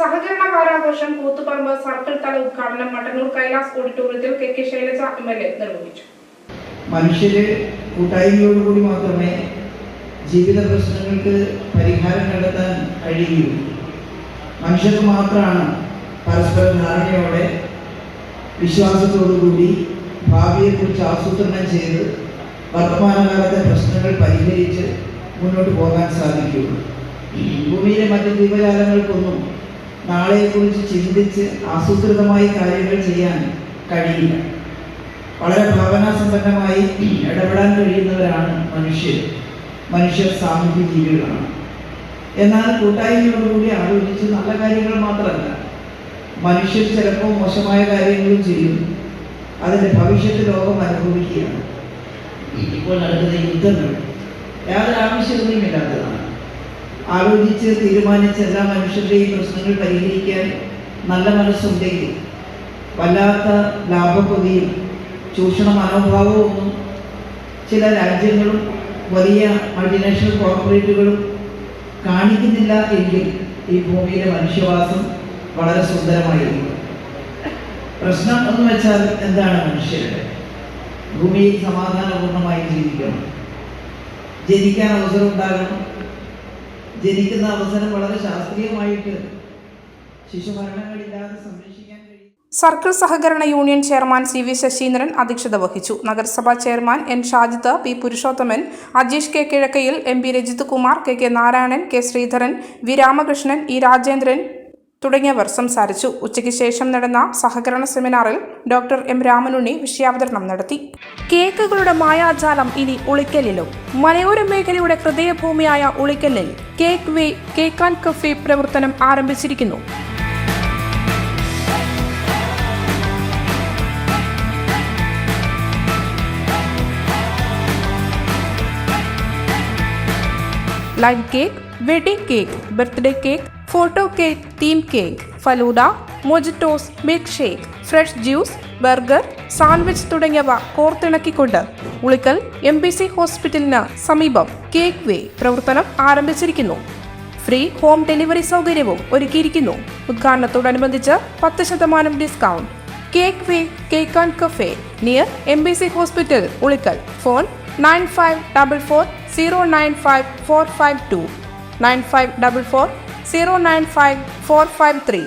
സഹകരണ വാരാഘോഷം കൂത്തുപറമ്പ് സർക്കിൾ തല ഉദ്ഘാടനം മട്ടന്നൂർ കൈലാസ് ഓഡിറ്റോറിയത്തിൽ K K Shailaja M L A നിർവഹിച്ചു. മനുഷ്യര് കൂട്ടായ്മയോടുകൂടി മാത്രമേ ജീവിത പ്രശ്നങ്ങൾക്ക് പരിഹാരം കണ്ടെത്താൻ കഴിയുകയുള്ളൂ മനുഷ്യർക്ക് മാത്രമാണ് പരസ്പര ധാരണയോടെ വിശ്വാസത്തോടുകൂടി ഭാവിയെക്കുറിച്ച് ആസൂത്രണം ചെയ്ത് വർത്തമാനകാലത്തെ പ്രശ്നങ്ങൾ പരിഹരിച്ച് മുന്നോട്ട് പോകാൻ സാധിക്കുകയുള്ളൂ ഭൂമിയിലെ മറ്റ് ജീവജാലങ്ങൾക്കൊന്നും നാളെയെക്കുറിച്ച് ചിന്തിച്ച് ആസൂത്രിതമായി കാര്യങ്ങൾ ചെയ്യാൻ കഴിയില്ല. വളരെ ഭാവനാസമ്പന്നമായി ഇടപെടാൻ കഴിയുന്നവരാണ് മനുഷ്യർ. മനുഷ്യർ സാമൂഹ്യ ജീവികളാണ്. എന്നാൽ കൂട്ടായ്മയോടുകൂടി ആലോചിച്ച് നല്ല കാര്യങ്ങൾ മാത്രമല്ല മനുഷ്യർ ചിലപ്പോൾ മോശമായ കാര്യങ്ങളും ചെയ്യും. അതിന്റെ ഭവിഷ്യത്ത് ലോകം അനുഭവിക്കുകയാണ്. ഇപ്പോൾ നടക്കുന്ന യുദ്ധങ്ങൾ യാതൊരു ആവശ്യകതയുമില്ലാത്തതാണ് ആലോചിച്ച് തീരുമാനിച്ച് എല്ലാ മനുഷ്യരുടെയും പ്രശ്നങ്ങൾ പരിഹരിക്കാൻ നല്ല മനസ്സുണ്ടെങ്കിൽ വല്ലാത്ത ലാഭക്കൊതിയും ചൂഷണ മനോഭാവവും ചില രാജ്യങ്ങളും വലിയ മൾട്ടിനാഷണൽ കോർപ്പറേറ്റുകളും കാണിക്കുന്നില്ല എങ്കിൽ ഈ ഭൂമിയിലെ മനുഷ്യവാസം വളരെ സുന്ദരമായിരിക്കും. പ്രശ്നം എന്ന് വെച്ചാൽ എന്താണ് മനുഷ്യരുടെ? ഭൂമിയിൽ സമാധാനപൂർണമായി ജീവിക്കണം. ജനിക്കാൻ അവസരം ഉണ്ടാകണം. ജനിക്കുന്ന അവസരം വളരെ ശാസ്ത്രീയമായിട്ട് ശിശുമരണങ്ങളില്ലാതെ സംരക്ഷിക്കാൻ കഴിയും. സർക്കിൾ സഹകരണ union chairman C V Sasheendran അധ്യക്ഷത വഹിച്ചു. നഗരസഭാ chairman N Shajith P Purushothaman Ajeesh K Kizhakkayil M P Rajith Kumar K K Narayanan K Sreedharan V Ramakrishnan E Rajendran തുടങ്ങിയവർ സംസാരിച്ചു. ഉച്ചയ്ക്ക് ശേഷം നടന്ന സഹകരണ സെമിനാറിൽ ഡോക്ടർ എം രാമനുണ്ണി വിഷയാവതരണം നടത്തി. കേക്കുകളുടെ മായാജാലം ഇനി ഉളിക്കലിലും. മലയോര മേഖലയുടെ ഹൃദയഭൂമിയായ ഉളിക്കലിൽ cake way cake and cafe പ്രവർത്തനം ആരംഭിച്ചിരിക്കുന്നു. Live cake wedding cake birthday cake photo cake theme cake falooda mojitos milkshake fresh juice burger sandwich തുടങ്ങിയവ കോർത്തിണക്കിക്കൊണ്ട് ഉളിക്കൽ എം ബി സി ഹോസ്പിറ്റലിന് സമീപം കേക്ക് വേ പ്രവർത്തനം ആരംഭിച്ചിരിക്കുന്നു. ഫ്രീ ഹോം ഡെലിവറി സൗകര്യവും ഒരുക്കിയിരിക്കുന്നു. ഉദ്ഘാടനത്തോടനുബന്ധിച്ച് പത്ത് ശതമാനം discount. Cake way cake and cafe near M B C hospital Ulikkal. Phone nine five double four zero nine five four five two. Nine five double four zero nine five four five three